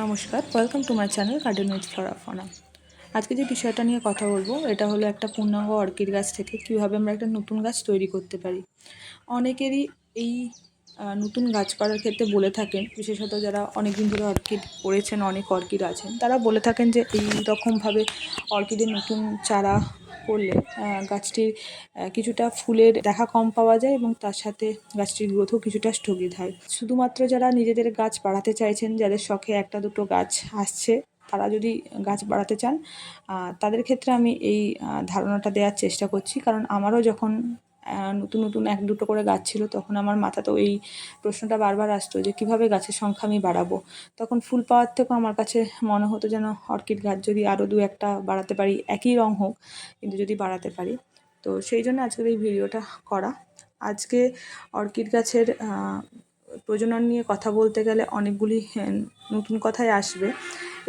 নমস্কার welcome to my channel garden with flora fauna আজকে যে বিষয়টা নিয়ে কথা বলব, এটা হলো একটা পূর্ণাঙ্গ অর্কিড গাছ থেকে কীভাবে আমরা একটা নতুন গাছ তৈরি করতে পারি। অনেকেরই এই নতুন গাছ করার ক্ষেত্রে বলে থাকেন, বিশেষত যারা অনেক দিন ধরে অর্কিড করেছেন, অনেক অর্কিড আছেন, তারা বলে থাকেন যে এই রকমভাবে অর্কিডের নতুন চারা করলে গাছটির কিছুটা ফুলের দেখা কম পাওয়া যায় এবং তার সাথে গাছটির গ্রোথও কিছুটা স্থগিত হয়। শুধুমাত্র যারা নিজেদের গাছ বাড়াতে চাইছেন, যাদের শখে একটা দুটো গাছ আসছে, তারা যদি গাছ বাড়াতে চান তাদের ক্ষেত্রে আমি এই ধারণাটা দেওয়ার চেষ্টা করছি। কারণ আমারও যখন নতুন নতুন এক দুটো করে গাছ ছিল, তখন আমার মাথা তো এই প্রশ্নটা বারবার আসতো যে কীভাবে গাছের সংখ্যা আমি বাড়াবো। তখন ফুল পাওয়ার থেকেও আমার কাছে মনে হতো যেন অর্কিড গাছ যদি আরও দু একটা বাড়াতে পারি, একই রং হোক, কিন্তু যদি বাড়াতে পারি। তো সেই জন্য আজকের এই ভিডিওটা করা। আজকে অর্কিড গাছের প্রজনন নিয়ে কথা বলতে গেলে অনেকগুলি নতুন কথাই আসবে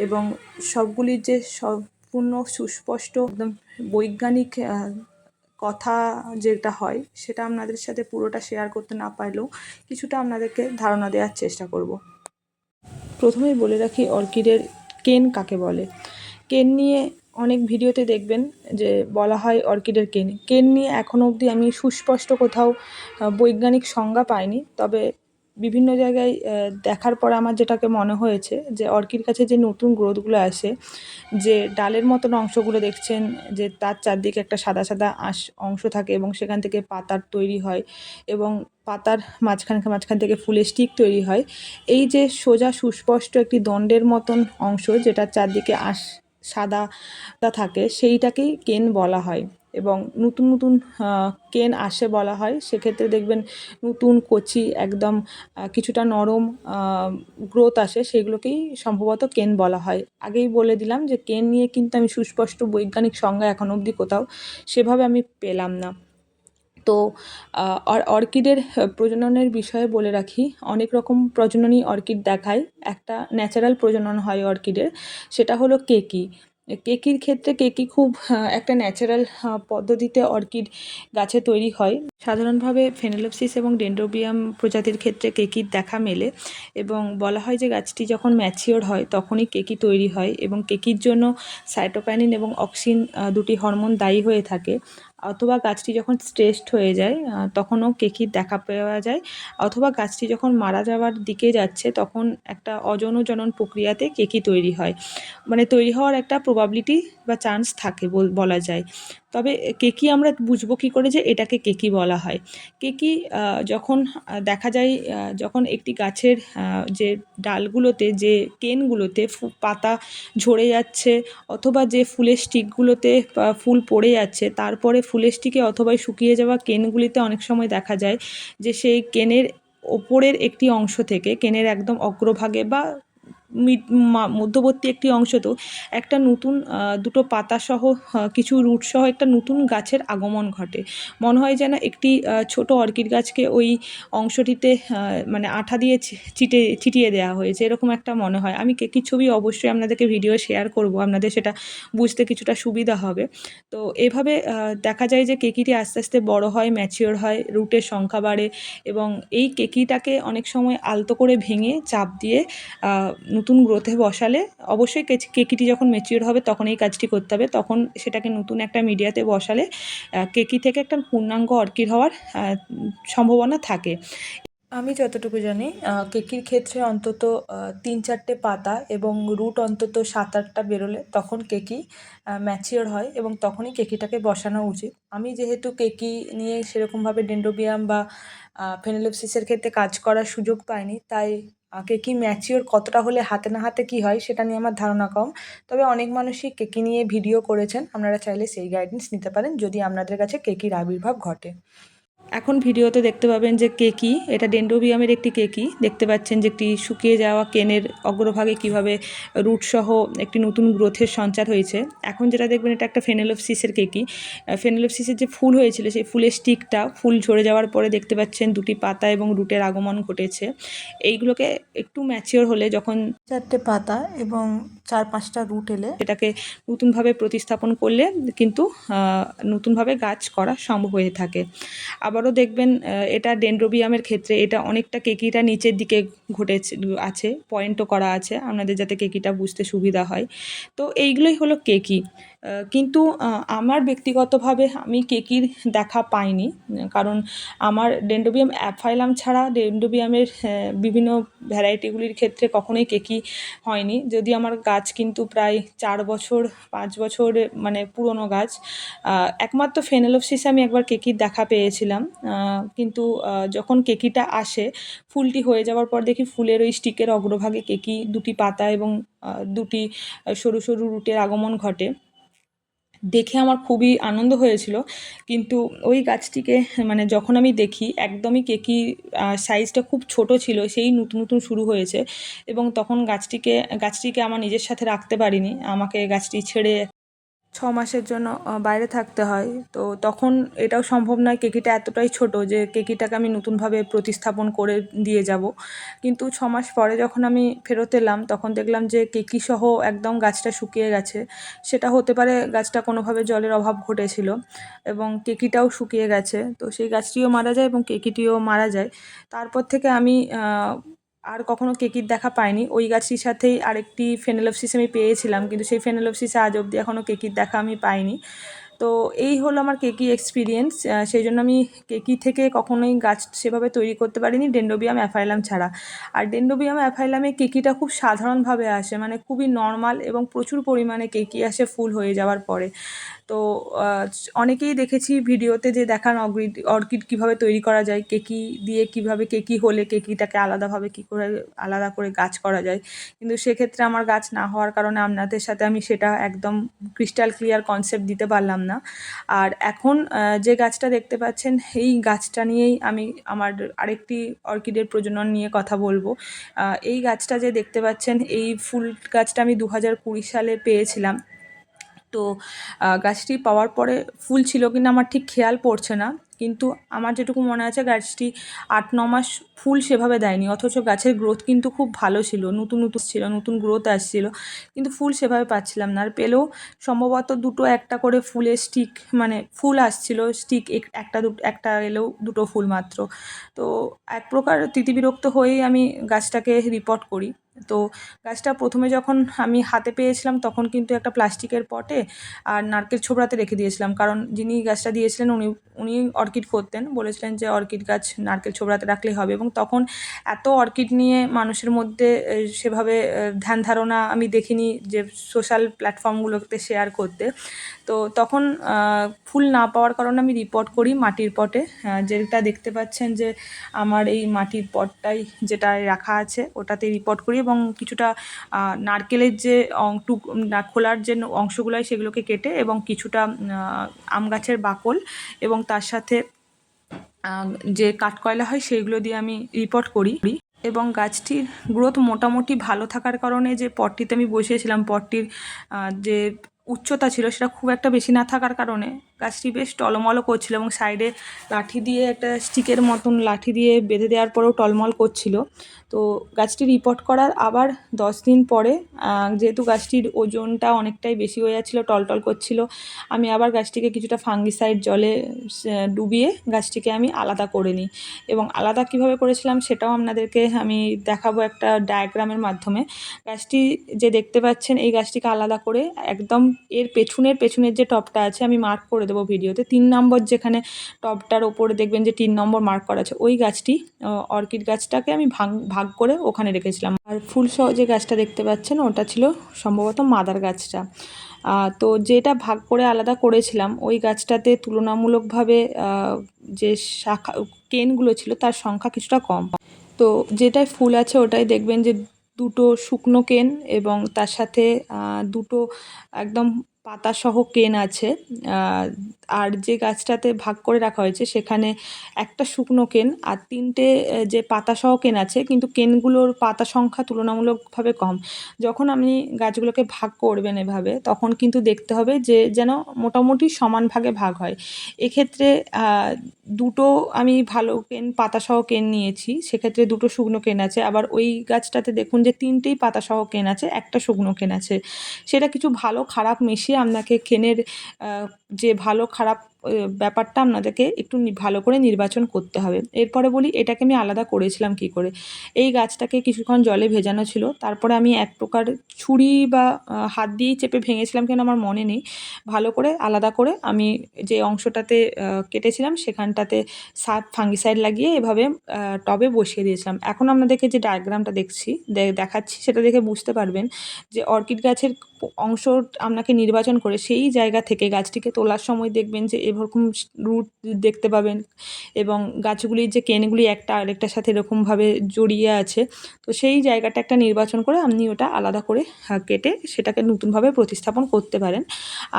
এবং সবগুলির যে সম্পূর্ণ সুস্পষ্ট, একদম বৈজ্ঞানিক কথা যেটা হয়, সেটা আপনাদের সাথে পুরোটা শেয়ার করতে না পারলেও কিছুটা আপনাদেরকে ধারণা দেওয়ার চেষ্টা করব। প্রথমেই বলে রাখি, অর্কিডের কেন কাকে বলে? কেন নিয়ে অনেক ভিডিওতে দেখবেন যে বলা হয় অর্কিডের কেন। কেন নিয়ে এখনও অবধি আমি সুস্পষ্ট কোথাও বৈজ্ঞানিক সংজ্ঞা পাইনি, তবে বিভিন্ন জায়গায় দেখার পর আমার যেটাকে মনে হয়েছে যে অর্কিড গাছে যে নতুন গ্রোথগুলো আসে, যে ডালের মতন অংশগুলো দেখছেন, যে তার চারদিকে একটা সাদা সাদা আঁশ অংশ থাকে এবং সেখান থেকে পাতার তৈরি হয় এবং পাতার মাঝখান মাঝখান থেকে ফুলের স্টিক তৈরি হয়। এই যে সোজা সুস্পষ্ট একটি দণ্ডের মতন অংশ যেটার চারদিকে আঁশ সাদাটা থাকে, সেইটাকেই কেন বলা হয়? এবং নতুন নতুন কেন আসে বলা হয়, সেক্ষেত্রে দেখবেন নতুন কচি একদম কিছুটা নরম গ্রোথ আসে, সেগুলোকেই সম্ভবত কেন বলা হয়। আগেই বলে দিলাম যে কেন নিয়ে কিন্তু আমি সুস্পষ্ট বৈজ্ঞানিক সংজ্ঞা এখন অবধি কোথাও সেভাবে আমি পেলাম না। তো অর্কিডের প্রজননের বিষয়ে বলে রাখি, অনেক রকম প্রজননই অর্কিড দেখায়। একটা ন্যাচারাল প্রজনন হয় অর্কিডের, সেটা হলো কেকি কেকির ক্ষেত্রে কেকি খুব একটা ন্যাচারাল পদ্ধতিতে অর্কিড গাছে তৈরি হয়। সাধারণভাবে ফেনেলোপসিস এবং ডেন্ড্রোবিয়াম প্রজাতির ক্ষেত্রে কেকির দেখা মেলে এবং বলা হয় যে গাছটি যখন ম্যাচিওর হয় তখনই কেকি তৈরি হয় এবং কেকির জন্য সাইটোপ্যানিন এবং অক্সিন দুটি হরমোন দায়ী হয়ে থাকে। অথবা গাছটি যখন স্ট্রেসড হয়ে যায় তখনও কেকির দেখা পাওয়া যায়? অথবা গাছটি যখন মারা যাওয়ার দিকে যাচ্ছে, তখন একটা অজন জনন প্রক্রিয়াতে কেকি তৈরি হয়? মানে তৈরি হওয়ার একটা প্রবাবিলিটি বা চান্স থাকে বল- যায়। তবে কেকি আমরা বুঝব কী করে যে এটাকে কেকি বলা হয়? কেকি যখন দেখা যায় যখন একটি গাছের যে ডালগুলোতে, যে কেনগুলোতে পাতা ঝরে যাচ্ছে, অথবা যে ফুলের স্টিকগুলোতে ফুল পড়ে যাচ্ছে, তারপরে ফুলের স্টিকে অথবা শুকিয়ে যাওয়া কেনগুলিতে অনেক সময় দেখা যায় যে সেই কেনের ওপরের একটি অংশ থেকে কেনের একদম অগ্রভাগে বা মধ্যবর্তী একটি অংশতেও একটা নতুন দুটো পাতাসহ কিছু রুটসহ একটা নতুন গাছের আগমন ঘটে। মনে হয় যেন একটি ছোট অর্কিড গাছকে ওই অংশটিতে মানে আঠা দিয়ে চিটে চিটিয়ে দেওয়া হয়েছে, এরকম একটা মনে হয়। আমি কেকির ছবি অবশ্যই আপনাদেরকে ভিডিও শেয়ার করব, আপনাদের সেটা বুঝতে কিছুটা সুবিধা হবে। তো এভাবে দেখা যায় যে কেকিটি আস্তে আস্তে বড় হয়, ম্যাচিওর হয়, রুটের সংখ্যা বাড়ে এবং এই কেকিটাকে অনেক সময় আলতো করে ভেঙে চাপ দিয়ে নতুন গ্রোথে বসালে অবশ্যই কেকিটি যখন ম্যাচিওর হবে তখন এই কাজটি করতে হবে। তখন সেটাকে নতুন একটা মিডিয়াতে বসালে কেকি থেকে একটা পূর্ণাঙ্গ অর্কিড হওয়ার সম্ভাবনা থাকে। আমি যতটুকু জানি কেকির ক্ষেত্রে অন্তত তিন চারটে পাতা এবং রুট অন্তত সাত আটটা বেরোলে তখন কেকি ম্যাচিওর হয় এবং তখনই কেকিটাকে বসানো উচিত। আমি যেহেতু কেকি নিয়ে সেরকমভাবে ডেন্ডোবিয়াম বা ফেনেলোপসিসের ক্ষেত্রে কাজ করার সুযোগ পাইনি, তাই কেকি ম্যাচিওর কতটা হলে হাতে না হাতে কি হয় সেটা নিয়ে আমার ধারণা কম। তবে অনেক মানুষই কেকি নিয়ে ভিডিও করেছেন। আপনারা চাইলে সেই গাইডেন্স নিতে পারেন যদি আপনাদের কাছে কেকির আবির্ভাব ঘটে। এখন ভিডিওতে দেখতে পাবেন যে কেকি এটা ডেন্ড্রোবিয়ামের একটি কেকি দেখতে পাচ্ছেন যে একটি শুকিয়ে যাওয়া কেনের অগ্রভাগে কীভাবে রুটসহ একটি নতুন গ্রোথের সঞ্চার হয়েছে। এখন যেটা দেখবেন এটা একটা ফেনেলোপসিসের কেকি ফেনেলোপসিসের যে ফুল হয়েছিল, সেই ফুলের স্টিকটা ফুল ঝরে যাওয়ার পরে দেখতে পাচ্ছেন দুটি পাতা এবং রুটের আগমন ঘটেছে। এইগুলোকে একটু ম্যাচিওর হলে যখন চারটে পাতা এবং চার পাঁচটা রুট এলে এটাকে নতুনভাবে প্রতিস্থাপন করলে কিন্তু নতুনভাবে গাছ করা সম্ভব হয়ে থাকে। আবারও দেখবেন এটা ডেন্ড্রোবিয়ামের ক্ষেত্রে এটা অনেকটা কেকিটা নিচের দিকে ঘটেছে, আছে পয়েন্টও করা আছে। আপনাদের যাতে কেকিটা বুঝতে সুবিধা হয়। তো এইগুলোই হলো কেকি। কিন্তু আমার ব্যক্তিগতভাবে আমি কেকির দেখা পাইনি। কারণ আমার ডেন্ডোবিয়াম অ্যাফাইলাম ছাড়া ডেন্ডোবিয়ামের বিভিন্ন ভ্যারাইটিগুলির ক্ষেত্রে কখনোই কেকি হয়নি। যদি আমার গাছ কিন্তু প্রায় চার বছর, পাঁচ বছর মানে পুরনো গাছ একমাত্র ফেনেলোপসিসে আমি একবার কেকির দেখা পেয়েছিলাম। কিন্তু যখন কেকিটা আসে, ফুলটি হয়ে যাওয়ার পর দেখি ফুলের ওই স্টিকের অগ্রভাগে কেকি দুটি পাতা এবং দুটি সরু সরু রুটের আগমন ঘটে। দেখে আমার খুবই আনন্দ হয়েছিল। কিন্তু ওই গাছটিকে মানে যখন আমি দেখি, একদমই কেকি সাইজটা খুব ছোট ছিল, সেই নতুন নতুন শুরু হয়েছে। এবং তখন গাছটিকে গাছটিকে আমার নিজের সাথে রাখতে পারিনি। আমাকে গাছটি ছেড়ে ছ মাসের জন্য বাইরে থাকতে হয়। তো তখন এটাও সম্ভব নয় কেকিটা এতটাই ছোট যে কেকিটাকে আমি নতুনভাবে প্রতিস্থাপন করে দিয়ে যাব। কিন্তু ছ মাস পরে যখন আমি ফেরত এলাম, তখন দেখলাম যে কেকি সহ একদম গাছটা শুকিয়ে গেছে। সেটা হতে পারে গাছটা কোনোভাবে জলের অভাব ঘটেছিল এবং কেকিটাও শুকিয়ে গেছে। তো সেই গাছটিও মারা যায় এবং কেকিটিও মারা যায়। তারপর থেকে আমি আর কখনো কেকির দেখা পাইনি। ওই গাছটির সাথেই আরেকটি ফেনেলোপসিস আমি পেয়েছিলাম, কিন্তু সেই ফেনেলোপসিসে আজ অবধি এখনও কেকির দেখা আমি পাইনি। তো এই হলো আমার কেকি এক্সপিরিয়েন্স সেই জন্য আমি কেকি থেকে কখনোই গাছ সেভাবে তৈরি করতে পারিনি ডেন্ডোবিয়াম অ্যাফাইলাম ছাড়া। আর ডেন্ডোবিয়াম অ্যাফাইলামে কেকিটা খুব সাধারণভাবে আসে মানে খুবই নর্মাল এবং প্রচুর পরিমাণে কেকি আসে ফুল হয়ে যাওয়ার পরে। তো অনেকেই দেখেছি ভিডিওতে যে দেখান অর্কিড অর্কিড কীভাবে তৈরি করা যায় কেকি দিয়ে কীভাবে কেকি হলে কেকিটাকে আলাদাভাবে কী করে, আলাদা করে গাছ করা যায়। কিন্তু সেক্ষেত্রে আমার গাছ না হওয়ার কারণে আপনাদের সাথে আমি সেটা একদম ক্রিস্টাল ক্লিয়ার কনসেপ্ট দিতে পারলাম না। আর এখন যে গাছটা দেখতে পাচ্ছেন, এই গাছটা নিয়েই আমি আমার আরেকটি অর্কিডের প্রজনন নিয়ে কথা বলব। এই গাছটা যে দেখতে পাচ্ছেন, এই ফুল গাছটা আমি দু হাজার কুড়ি সালে পেয়েছিলাম। তো গাছটি পাওয়ার পরে ফুল ছিল কিনা আমার ঠিক খেয়াল পড়ছে না। কিন্তু আমার যেটুকু মনে আছে, গাছটি আট, ন মাস ফুল সেভাবে দেয়নি। অথচ গাছের গ্রোথ কিন্তু খুব ভালো ছিল। নতুন নতুন ছিল, নতুন গ্রোথ আসছিল। কিন্তু ফুল সেভাবে পাচ্ছিলাম না। আর পেলেও সম্ভবত দুটো একটা করে ফুলের স্টিক মানে ফুল আসছিল স্টিক একটা দুটো, একটা এলেও দুটো ফুল মাত্র। তো এক প্রকার তিতিবিরক্ত হয়েই আমি গাছটাকে রিপোর্ট করি। তো গাছটা প্রথমে যখন আমি হাতে পেয়েছিলাম, তখন কিন্তু একটা প্লাস্টিকের পটে আর নারকেল ছোবড়াতে রেখে দিয়েছিলাম। কারণ যিনি গাছটা দিয়েছিলেন, উনি উনি অর্কিড করতেন। বলেছিলেন যে, অর্কিড গাছ নারকেল ছোবড়াতে রাখলেই হবে। এবং তখন এত অর্কিড নিয়ে মানুষের মধ্যে সেভাবে ধ্যান ধারণা আমি দেখিনি যে, সোশ্যাল প্ল্যাটফর্মগুলোতে শেয়ার করতে। তো তখন ফুল না পাওয়ার কারণে আমি রিপোর্ট করি মাটির পটে। যেটা দেখতে পাচ্ছেন যে, আমার এই মাটির পটটাই যেটা রাখা আছে ওটাতে রিপোর্ট করি। এবং কিছুটা নারকেলের যে টুক খোলার যে অংশগুলো হয় সেগুলোকে কেটে এবং কিছুটা আম গাছের বাকল এবং তার সাথে যে কাঠকয়লা হয় সেইগুলো দিয়ে আমি রিপোর্ট করি। এবং গাছটির গ্রোথ মোটামুটি ভালো থাকার কারণে যে পটটিতে আমি বসিয়েছিলাম, পটটির যে উচ্চতা ছিল সেটা খুব একটা বেশি না থাকার কারণে গাছটি বেশ টলমলও করছিল এবং সাইডে লাঠি দিয়ে একটা স্টিকের মতন লাঠি দিয়ে বেঁধে দেওয়ার পরেও টলমল করছিল। তো গাছটি রিপোর্ট করার আবার দশ দিন পরে যেহেতু গাছটির ওজনটা অনেকটাই বেশি হয়ে যাচ্ছিল, টলটল করছিল, আমি আবার গাছটিকে কিছুটা ফাঙ্গিসাইড জলে ডুবিয়ে গাছটিকে আমি আলাদা করে নিই। এবং আলাদা কীভাবে করেছিলাম সেটাও আপনাদেরকে আমি দেখাবো একটা ডায়াগ্রামের মাধ্যমে। গাছটি যে দেখতে পাচ্ছেন, এই গাছটিকে আলাদা করে একদম এর পেছনের পেছনের যে টপটা আছে, আমি মার্ক করে দেবো। ভিডিওতে। তিন নম্বর যেখানে টপটার ওপরে দেখবেন যে তিন নম্বর মার্ক করা আছে, ওই গাছটি অর্কিড গাছটাকে আমি ভাগ ভাগ করে ওখানে রেখেছিলাম। আর ফুল সহ যে গাছটা দেখতে পাচ্ছেন, ওটা ছিল সম্ভবত মাদার গাছটা। তো যেটা ভাগ করে আলাদা করেছিলাম, ওই গাছটাতে তুলনামূলকভাবে যে শাখা, কেনগুলো ছিল তার সংখ্যা কিছুটা কম। তো যেটায় ফুল আছে ওটাই দেখবেন যে দুটো শুকনো কেন এবং তার সাথে দুটো একদম পাতাসহ কেন আছে? আর যে গাছটাতে ভাগ করে রাখা হয়েছে সেখানে একটা শুকনো কেন আর তিনটে যে পাতাসহ কেন আছে কিন্তু কেনগুলোর পাতা সংখ্যা তুলনামূলকভাবে কম। যখন আপনি গাছগুলোকে ভাগ করবেন এভাবে, তখন কিন্তু দেখতে হবে যে যেন মোটামুটি সমান ভাগে ভাগ হয়। এক্ষেত্রে দুটো আমি ভালো কেন, পাতাসহ কেন নিয়েছি, সেক্ষেত্রে দুটো শুকনো কেন আছে। আবার ওই গাছটাতে দেখুন যে তিনটেই পাতাসহ কেন আছে, একটা শুকনো কেন আছে। সেটা কিছু ভালো, খারাপ মিশিয়ে আপনাকে কেনের আহ, যে ভালো খারাপ ব্যাপারটা আপনাদেরকে একটু ভালো করে নির্বাচন করতে হবে। এরপরে বলি, এটাকে আমি আলাদা করেছিলাম কি করে? এই গাছটাকে কিছুক্ষণ জলে ভেজানো ছিল, তারপরে আমি এক প্রকার ছুরি বা হাত দিয়েই চেপে ভেঙেছিলাম কেন আমার মনে নেই। ভালো করে আলাদা করে আমি যে অংশটাতে কেটেছিলাম, সেখানটাতে সাত ফাঙ্গিসাইড লাগিয়ে এভাবে টবে বসিয়ে দিয়েছিলাম। এখন আপনাদেরকে যে ডায়াগ্রামটা দেখছি দেখাচ্ছি, সেটা দেখে বুঝতে পারবেন যে অর্কিড গাছের অংশ আপনাকে নির্বাচন করে সেই জায়গা থেকে গাছটিকে তোলার সময় দেখবেন যে এরকম রুট দেখতে পাবেন এবং গাছগুলির যে কেনগুলি একটা আরেকটার সাথে এরকমভাবে জড়িয়ে আছে, তো সেই জায়গাটা একটা নির্বাচন করে আপনি ওটা আলাদা করে কেটে সেটাকে নতুনভাবে প্রতিস্থাপন করতে পারেন।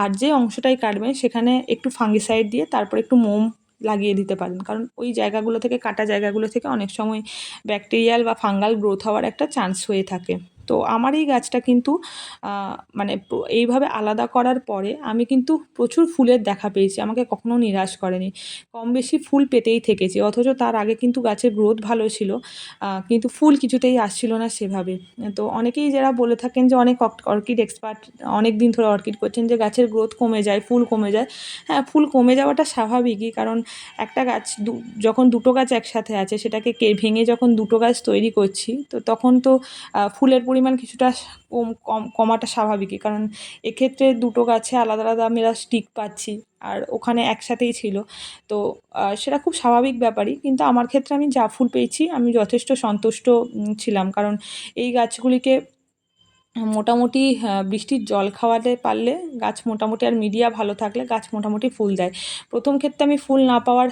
আর যে অংশটাই কাটবেন সেখানে একটু ফাঙ্গিসাইড দিয়ে তারপর একটু মোম লাগিয়ে দিতে পারেন। কারণ ওই জায়গাগুলো থেকে, কাটা জায়গাগুলো থেকে অনেক সময় ব্যাকটেরিয়াল বা ফাঙ্গাল গ্রোথ হওয়ার একটা চান্স হয়ে থাকে। তো আমার এই গাছটা কিন্তু মানে এইভাবে আলাদা করার পরে আমি কিন্তু প্রচুর ফুলের দেখা পেয়েছি। আমাকে কখনো নিরাশ করেনি। কম বেশি ফুল পেতেই থেকেছি। অথচ তার আগে কিন্তু গাছের গ্রোথ ভালো ছিল। কিন্তু ফুল কিছুতেই আসছিল না সেভাবে। তো অনেকেই যারা বলে থাকেন যে, অনেক অর্কিড এক্সপার্ট অনেক দিন ধরে অর্কিড করছেন যে, গাছের গ্রোথ কমে যায়, ফুল কমে যায়। হ্যাঁ ফুল কমে যাওয়াটা স্বাভাবিকই। কারণ একটা গাছ যখন দুটো গাছ একসাথে আছে, সেটাকে ভেঙে যখন দুটো গাছ তৈরি করছি, তো তখন তো ফুলের পরিমাণ কিছুটা কম কম, কমাটা স্বাভাবিকই। কারণ এক্ষেত্রে দুটো গাছে আলাদা আলাদা আমরা স্টিক পাচ্ছি, আর ওখানে একসাথেই ছিল। তো সেটা খুব স্বাভাবিক ব্যাপারই, কিন্তু আমার ক্ষেত্রে আমি যা ফুল পেয়েছি, আমি যথেষ্ট সন্তুষ্ট ছিলাম। কারণ এই গাছগুলিকে মোটামুটি বৃষ্টির জল খাওয়াতে পারলে গাছ মোটামুটি আর মিডিয়া ভালো থাকলে গাছ মোটামুটি ফুল দেয়। প্রথম ক্ষেত্রে আমি ফুল না পাওয়ার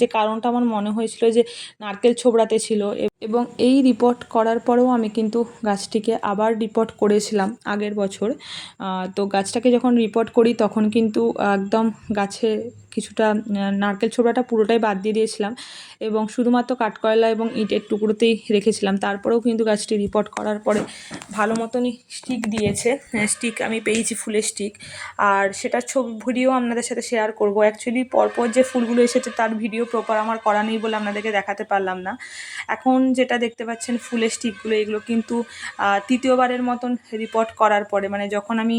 যে কারণটা আমার মনে হয়েছিল যে নারকেল ছোবড়াতে ছিল এবং এই রিপোর্ট করার পরেও আমি কিন্তু গাছটিকে আবার রিপোর্ট করেছিলাম আগের বছর। তো গাছটাকে যখন রিপোর্ট করি তখন কিন্তু একদম গাছে কিছুটা নারকেল ছোবড়াটা পুরোটাই বাদ দিয়ে দিয়েছিলাম এবং শুধুমাত্র কাঠকয়লা এবং ইটের টুকরোতেই রেখেছিলাম। তারপরেও কিন্তু গাছটি রিপোর্ট করার পরে ভালো মতনই স্টিক দিয়েছে। স্টিক আমি পেয়েছি, ফুলের স্টিক আর সেটার ছবি, ভিডিও আপনাদের সাথে শেয়ার করব। অ্যাকচুয়ালি পরপর যে ফুলগুলো এসেছে তার ভিডিও প্রপার আমার করা নেই বলে আপনাদেরকে দেখাতে পারলাম না। এখন যেটা দেখতে পাচ্ছেন ফুলের স্টিকগুলো এগুলো কিন্তু তৃতীয়বারের মতন রিপোর্ট করার পরে মানে যখন আমি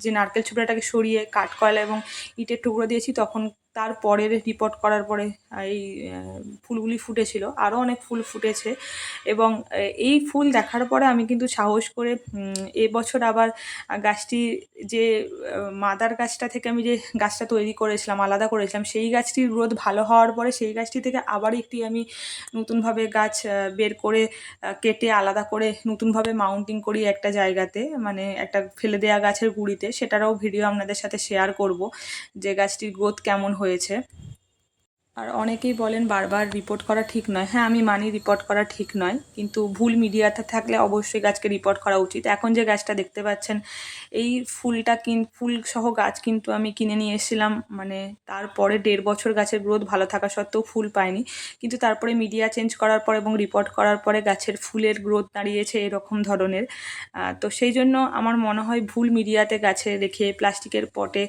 যে নারকেল ছোবড়াটাকে সরিয়ে কাঠকয়লা এবং ইটের টুকরো দিয়েছি তখন তার পরের রিপোর্ট করার পরে এই ফুলগুলি ফুটেছিল। আরও অনেক ফুল ফুটেছে এবং এই ফুল দেখার পরে আমি কিন্তু সাহস করে এবছর আবার গাছটি যে মাদার গাছটা থেকে আমি যে গাছটা তৈরি করেছিলাম, আলাদা করেছিলাম, সেই গাছটির গ্রোথ ভালো হওয়ার পরে সেই গাছটি থেকে আবার একটি আমি নতুনভাবে গাছ বের করে কেটে আলাদা করে নতুনভাবে মাউন্টিং করি একটা জায়গাতে মানে একটা ফেলে দেওয়া গাছের গুঁড়িতে। সেটারও ভিডিও আপনাদের সাথে শেয়ার করব যে গাছটির গ্রোথ কেমন হয়েছে। আর অনেকেই বলেন বারবার রিপোর্ট করা ঠিক নয়। হ্যাঁ আমি মানি রিপোর্ট করা ঠিক নয়, কিন্তু ভুল মিডিয়াতে থাকলে অবশ্যই গাছকে রিপোর্ট করা উচিত। এখন যে গাছটা দেখতে পাচ্ছেন, এই ফুলটা কিন, ফুল সহ গাছ কিন্তু আমি কিনে নিয়ে এসেছিলাম মানে তারপরে দেড় বছর গাছের গ্রোথ ভালো থাকা সত্ত্বেও ফুল পায়নি কিন্তু তারপরে মিডিয়া চেঞ্জ করার পর এবং রিপোর্ট করার পরে গাছের ফুলের গ্রোথ দাঁড়িয়েছে এরকম ধরনের। তো সেই জন্য আমার মনে হয় ভুল মিডিয়াতে গাছে রেখে প্লাস্টিকের পটে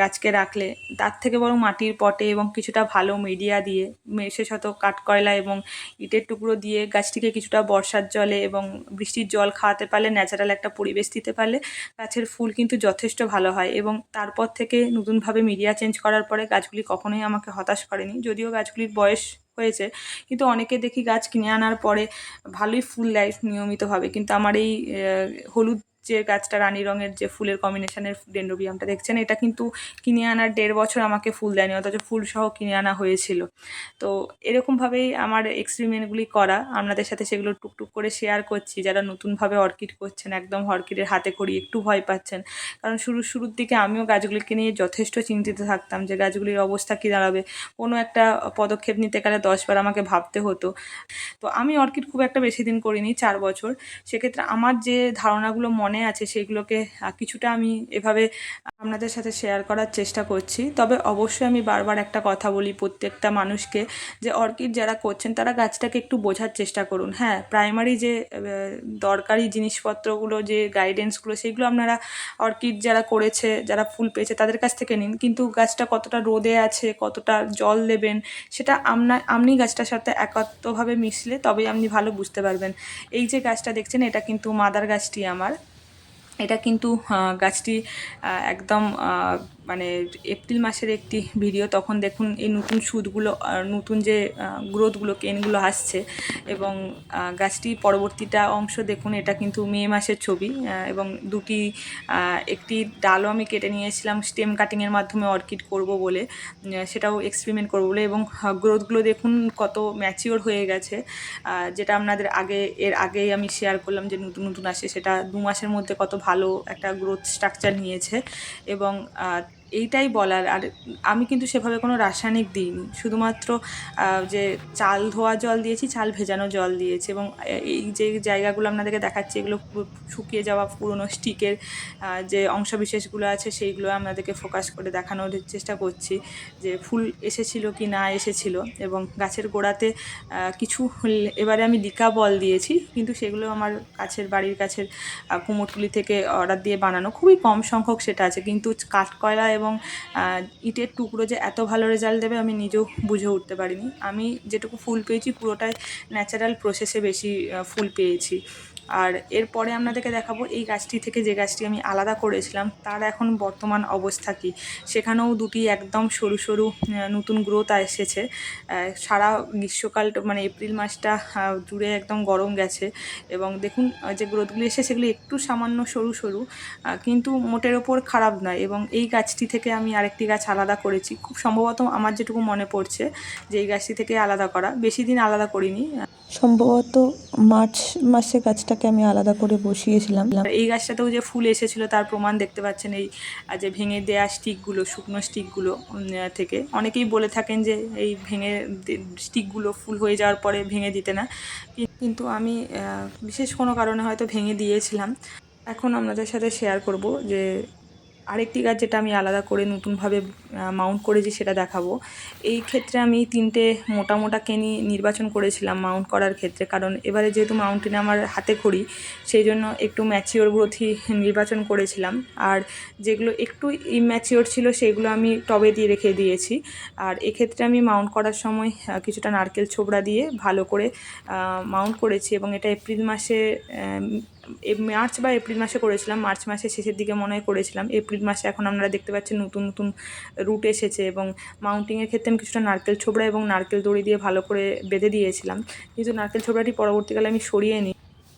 গাছকে রাখলে, তার থেকে বরং মাটির পটে এবং কিছুটা ভালো মিডিয়া দিয়ে বিশেষত কাঠকয়লা এবং ইটের টুকরো দিয়ে গাছটিকে কিছুটা বর্ষার জলে এবং বৃষ্টির জল খাওয়াতে পারলে ন্যাচারাল একটা পরিবেশ দিতে পারলে গাছের ফুল কিন্তু যথেষ্ট ভালো হয় এবং তারপর থেকে নতুনভাবে মিডিয়া চেঞ্জ করার পরে গাছগুলি কখনোই আমাকে হতাশ করেনি। যদিও গাছগুলির বয়স হয়েছে, কিন্তু অনেকে দেখি গাছ কিনে আনার পরে ভালোই ফুল দেয় নিয়মিতভাবে। কিন্তু আমার এই হলুদ যে গাছটা রানী রঙের যে ফুলের কম্বিনেশনের ডেন্ড্রোবিয়ামটা দেখছেন, এটা কিন্তু কিনে আনার দেড় বছর আমাকে ফুল দেয়নি, অথচ ফুল সহ কিনে আনা হয়েছিল। তো এরকমভাবেই আমার এক্সপেরিমেন্টগুলি করা, আপনাদের সাথে সেগুলো টুকটুক করে শেয়ার করছি, যারা নতুনভাবে অর্কিড করছেন, একদম অর্কিডের হাতে করি, একটু ভয় পাচ্ছেন। কারণ শুরু, শুরুর দিকে আমিও গাছগুলিকে নিয়ে যথেষ্ট চিন্তিত থাকতাম যে গাছগুলির অবস্থা কী দাঁড়াবে। কোনো একটা পদক্ষেপ নিতে গেলে দশবার আমাকে ভাবতে হতো। তো আমি অর্কিড খুব একটা বেশি দিন করিনি, চার বছর। সেক্ষেত্রে আমার যে ধারণাগুলো মনে মনে আছে সেগুলোকে কিছুটা আমি এভাবে আপনাদের সাথে শেয়ার করার চেষ্টা করছি। তবে অবশ্যই আমি বারবার একটা কথা বলি প্রত্যেকটা মানুষকে যে অর্কিড যারা করছেন তারা গাছটাকে একটু বোঝার চেষ্টা করুন। হ্যাঁ প্রাইমারি যে দরকারি জিনিসপত্রগুলো, যে গাইডেন্সগুলো সেগুলো আপনারা অর্কিড যারা করেছে, যারা ফুল পেয়েছে তাদের কাছ থেকে নিন। কিন্তু গাছটা কতটা রোদে আছে, কতটা জল দেবেন, সেটা আপনা আপনি গাছটার সাথে একাত্মভাবে মিশলে তবেই আপনি ভালো বুঝতে পারবেন। এই যে গাছটা দেখছেন, এটা কিন্তু মাদার গাছটি আমার। এটা কিন্তু গাছটি একদম মানে এপ্রিল মাসের একটি ভিডিও। তখন দেখুন এই নতুন সুদগুলো নতুন যে গ্রোথগুলো, কেনগুলো আসছে এবং গাছটি পরবর্তীটা অংশ দেখুন, এটা কিন্তু মে মাসের ছবি এবং দুটি একটি ডালও আমি কেটে নিয়েছিলাম, স্টেম কাটিংয়ের মাধ্যমে অর্কিড করব বলে সেটাও এক্সপেরিমেন্ট করব বলে এবং গ্রোথগুলো দেখুন কত ম্যাচিওর হয়ে গেছে। যেটা আপনাদের আগে, এর আগেই আমি শেয়ার করলাম যে নতুন নতুন আসে, সেটা দু মাসের মধ্যে কত ভালো একটা গ্রোথ স্ট্রাকচার নিয়েছে এবং এইটাই বলার। আর আমি কিন্তু সেভাবে কোনো রাসায়নিক দিইনি। শুধুমাত্র যে চাল ধোয়া জল দিয়েছি, চাল ভেজানো জল দিয়েছি এবং এই যে জায়গাগুলো আপনাদেরকে দেখাচ্ছি, এগুলো শুকিয়ে যাওয়া পুরনো স্টিকের যে অংশবিশেষগুলো আছে, সেইগুলো আপনাদেরকে ফোকাস করে দেখানোর চেষ্টা করছি যে ফুল এসেছিল কি না এসেছিল এবং গাছের গোড়াতে কিছু এবারে আমি লিকা বল দিয়েছি, কিন্তু সেগুলো আমার কাছের বাড়ির কাছের কুমোরটুলি থেকে অর্ডার দিয়ে বানানো খুবই কম সংখ্যক সেটা আছে। কিন্তু কাঠকয়লা এবং ইটের টুকরো যে এত ভালো রেজাল্ট দেবে আমি নিজেও বুঝে উঠতে পারিনি। আমি যেটুকু ফুল পেয়েছি পুরোটাই ন্যাচারাল প্রসেসে বেশি ফুল পেয়েছি। আর এরপরে আপনাদেরকে দেখাবো এই গাছটি থেকে যে গাছটি আমি আলাদা করেছিলাম, তার এখন বর্তমান অবস্থা কী? সেখানেও দুটি একদম সরু সরু নতুন গ্রোথ এসেছে। সারা গ্রীষ্মকালটা মানে এপ্রিল মাসটা জুড়ে একদম গরম গেছে এবং দেখুন যে গ্রোথগুলি এসে সেগুলি একটু সামান্য সরু সরু কিন্তু মোটের ওপর খারাপ নয় এবং এই গাছটি থেকে আমি আরেকটি গাছ আলাদা করেছি। খুব সম্ভবত আমার যেটুকু মনে পড়ছে যে এই গাছটি থেকে আলাদা করা। বেশি দিন আলাদা করিনি। সম্ভবত মার্চ মাসে গাছটাকে আমি আলাদা করে বসিয়েছিলাম। এই গাছটাতেও যে ফুল এসেছিল, তার প্রমাণ দেখতে পাচ্ছেন এই যে ভেঙে দেয়া স্টিকগুলো, শুকনো স্টিকগুলো থেকে। অনেকেই বলে থাকেন যে এই ভেঙে স্টিকগুলো ফুল হয়ে যাওয়ার পরে ভেঙে দিতে না। কিন্তু আমি বিশেষ কোনো কারণে হয়তো ভেঙে দিয়েছিলাম। এখন আপনাদের সাথে শেয়ার করব যে আরেকটি গাছ যেটা আমি আলাদা করে নতুনভাবে মাউন্ট করেছি সেটা দেখাবো। এই ক্ষেত্রে আমি তিনটে মোটা মোটা কেনি নির্বাচন করেছিলাম মাউন্ট করার ক্ষেত্রে। কারণ এবারে যেহেতু মাউন্টেনে আমার হাতে খড়ি, সেই জন্য একটু ম্যাচিওর গ্রোথই নির্বাচন করেছিলাম। আর যেগুলো একটু ইম্যাচিওর ছিল, সেগুলো আমি টবে দিয়ে রেখে দিয়েছি। আর এক্ষেত্রে আমি মাউন্ট করার সময় কিছুটা নারকেল ছোবড়া দিয়ে ভালো করে মাউন্ট করেছি এবং এটা এপ্রিল মাসে মার্চ বা এপ্রিল মাসে করেছিলাম, মার্চ মাসে শেষের দিকে মনে হয় করেছিলাম, এপ্রিল মাসে এখন আপনারা দেখতে পাচ্ছেন নতুন নতুন রুট এসেছে এবং মাউন্টিংয়ের ক্ষেত্রে আমি কিছুটা নারকেল ছোবড়া এবং নারকেল দড়ি দিয়ে ভালো করে বেঁধে দিয়েছিলাম। কিন্তু নারকেল ছোবড়াটি পরবর্তীকালে আমি সরিয়ে নিই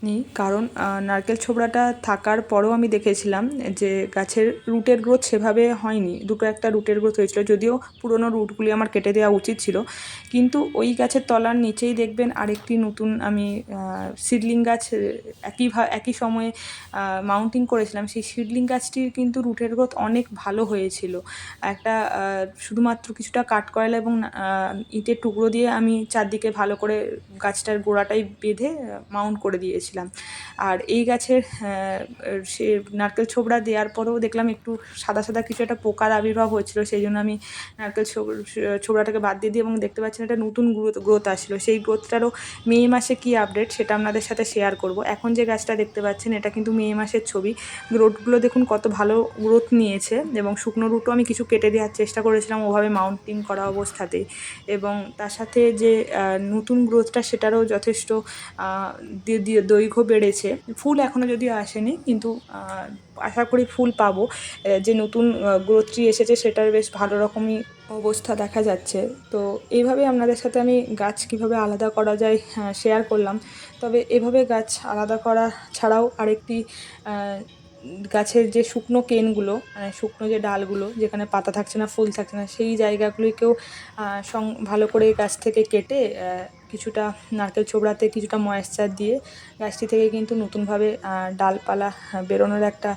নিই কারণ নারকেল ছোবড়াটা থাকার পরেও আমি দেখেছিলাম যে গাছের রুটের গ্রোথ সেভাবে হয়নি। দুটো একটা রুটের গ্রোথ হয়েছিল, যদিও পুরনো রুটগুলি আমার কেটে দেওয়া উচিত ছিল। কিন্তু ওই গাছের তলার নিচেই দেখবেন আরেকটি নতুন আমি সিডলিং গাছ একই একই সময়ে মাউন্টিং করেছিলাম। সেই সিডলিং গাছটির কিন্তু রুটের গ্রোথ অনেক ভালো হয়েছিল। একটা শুধুমাত্র কিছুটা কাঠকয়লা এবং ইটের টুকরো দিয়ে আমি চারদিকে ভালো করে গাছটার গোড়াটাই বেঁধে মাউন্ট করে দিয়েছিলাম আর এই গাছের সে নারকেল ছোবড়া দেওয়ার পরেও দেখলাম একটু সাদা সাদা কিছু একটা পোকার আবির্ভাব হয়েছিল, সেই জন্য আমি নারকেল ছোব- ছোবড়াটাকে বাদ দিয়ে দিই এবং দেখতে পাচ্ছেন একটা নতুন গ্রোথ গ্রোথ আসলো। সেই গ্রোথটারও মে মাসে কী আপডেট সেটা আপনাদের সাথে শেয়ার করব। এখন যে গাছটা দেখতে পাচ্ছেন এটা কিন্তু মে মাসের ছবি। গ্রোথগুলো দেখুন কত ভালো গ্রোথ নিয়েছে এবং শুকনো রুটও আমি কিছু কেটে দেওয়ার চেষ্টা করেছিলাম ওভাবে মাউন্টিং করা অবস্থাতেই এবং তার সাথে যে নতুন গ্রোথটা সেটারও যথেষ্ট দৈর্ঘ্য বেড়েছে। ফুল এখনও যদিও আসেনি, কিন্তু আশা করি ফুল পাবো। যে নতুন গ্রোথটি এসেছে সেটার বেশ ভালো রকমই অবস্থা দেখা যাচ্ছে। তো এইভাবে আপনাদের সাথে আমি গাছ কীভাবে আলাদা করা যায় শেয়ার করলাম। তবে এভাবে গাছ আলাদা করা ছাড়াও আরেকটি গাছের যে শুকনো কেনগুলো মানে শুকনো যে ডালগুলো, যেখানে পাতা থাকছে না, ফুল থাকছে না, সেই জায়গাগুলিকেও সং, ভালো করে গাছ থেকে কেটে কিছুটা নারকেল ছোবড়াতে কিছুটা ময়েশ্চার দিয়ে গাছটি থেকে কিন্তু নতুনভাবে ডালপালা বেরোনোর একটা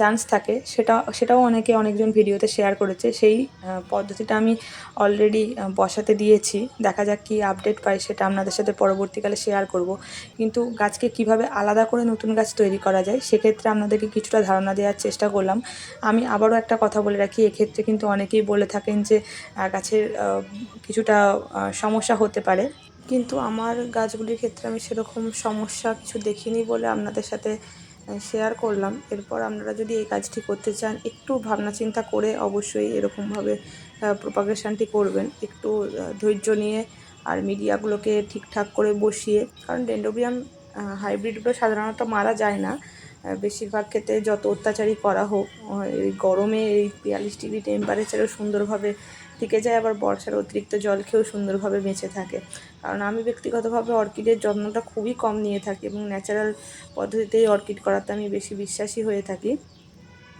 চান্স থাকে। সেটা, সেটাও অনেকে অনেকজন ভিডিওতে শেয়ার করেছে। সেই পদ্ধতিটা আমি অলরেডি বসাতে দিয়েছি। দেখা যাক কী আপডেট পাই, সেটা আপনাদের সাথে পরবর্তীকালে শেয়ার করব। কিন্তু গাছকে কীভাবে আলাদা করে নতুন গাছ তৈরি করা যায়, সেক্ষেত্রে আপনাদেরকে কিছুটা ধারণা দেওয়ার চেষ্টা করলাম। আমি আবারও একটা কথা বলে রাখি, এক্ষেত্রে কিন্তু অনেকেই বলে থাকেন যে গাছের কিছুটা সমস্যা হতে পারে। কিন্তু আমার গাছগুলির ক্ষেত্রে আমি সেরকম সমস্যা কিছু দেখিনি বলে আপনাদের সাথে শেয়ার করলাম। এরপর আপনারা যদি এই কাজটি করতে চান, একটু ভাবনা চিন্তা করে অবশ্যই এরকমভাবে প্রোপাগেশনটি করবেন। একটু ধৈর্য নিয়ে আর মিডিয়াগুলোকে ঠিকঠাক করে বসিয়ে, কারণ ডেন্ডোবিয়াম হাইব্রিডগুলো সাধারণত মারা যায় না। বেশিরভাগ ক্ষেত্রে যত অত্যাচারই করা হোক এই গরমে এই বিয়াল্লিশ ডিগ্রি টেম্পারেচারও সুন্দরভাবে টিকে যায়, আবার বর্ষার অতিরিক্ত জল খেয়েও সুন্দরভাবে বেঁচে থাকে। কারণ আমি ব্যক্তিগতভাবে অর্কিডের যত্নটা খুবই কম নিয়ে থাকি এবং ন্যাচারাল পদ্ধতিতেই অর্কিড করাতে আমি বেশি বিশ্বাসী হয়ে থাকি।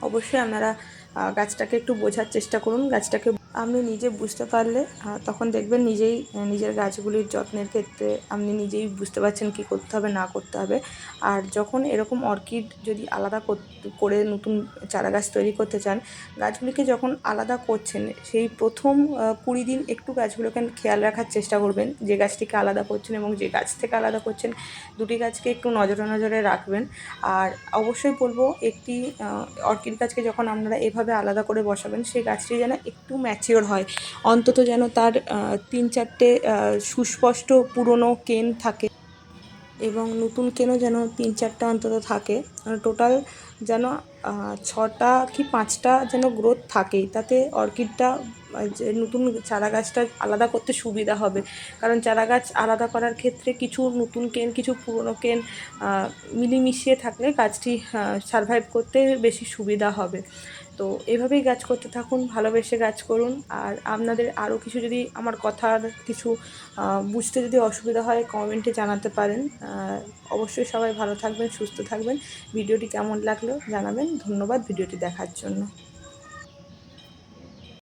অবশ্যই আপনারা গাছটাকে একটু বোঝার চেষ্টা করুন। গাছটাকে আপনি নিজে বুঝতে পারলে তখন দেখবেন নিজেই নিজের গাছগুলির যত্নের ক্ষেত্রে আপনি নিজেই বুঝতে পারছেন কী করতে হবে, না করতে হবে। আর যখন এরকম অর্কিড যদি আলাদা কর- নতুন চারা গাছ তৈরি করতে চান, গাছগুলিকে যখন আলাদা করছেন, সেই প্রথম কুড়ি দিন একটু গাছগুলোকে খেয়াল রাখার চেষ্টা করবেন। যে গাছটিকে আলাদা করছেন এবং যে গাছ থেকে আলাদা করছেন, দুটি গাছকে একটু নজরে নজরে রাখবেন। আর অবশ্যই বলব, একটি অর্কিড গাছকে যখন আপনারা এভাবে আলাদা করে বসাবেন, সেই গাছটি যেন একটু ম্যাচিওর হয়। অন্তত যেন তার তিন চারটে সুস্পষ্ট পুরনো কেন থাকে এবং নতুন কেনও যেন তিন চারটা অন্তত থাকে। টোটাল যেন ছটা কি পাঁচটা যেন গ্রোথ থাকেই। তাতে অর্কিডটা যে নতুন চারা গাছটা আলাদা করতে সুবিধা হবে। কারণ চারা গাছ আলাদা করার ক্ষেত্রে কিছু নতুন কেন, কিছু পুরনো কেন মিলিমিশিয়ে থাকলে গাছটি সারভাইভ করতে বেশি সুবিধা হবে। তো এভাবেই গাছ করতে থাকুন, ভালোবেসে গাছ করুন। আর আপনাদের আরও কিছু যদি আমার কথার কিছু বুঝতে যদি অসুবিধা হয়, কমেন্টে জানাতে পারেন। অবশ্যই সবাই ভালো থাকবেন, সুস্থ থাকবেন। ভিডিওটি কেমন লাগল জানাবেন। ধন্যবাদ, ভিডিওটি দেখার জন্য।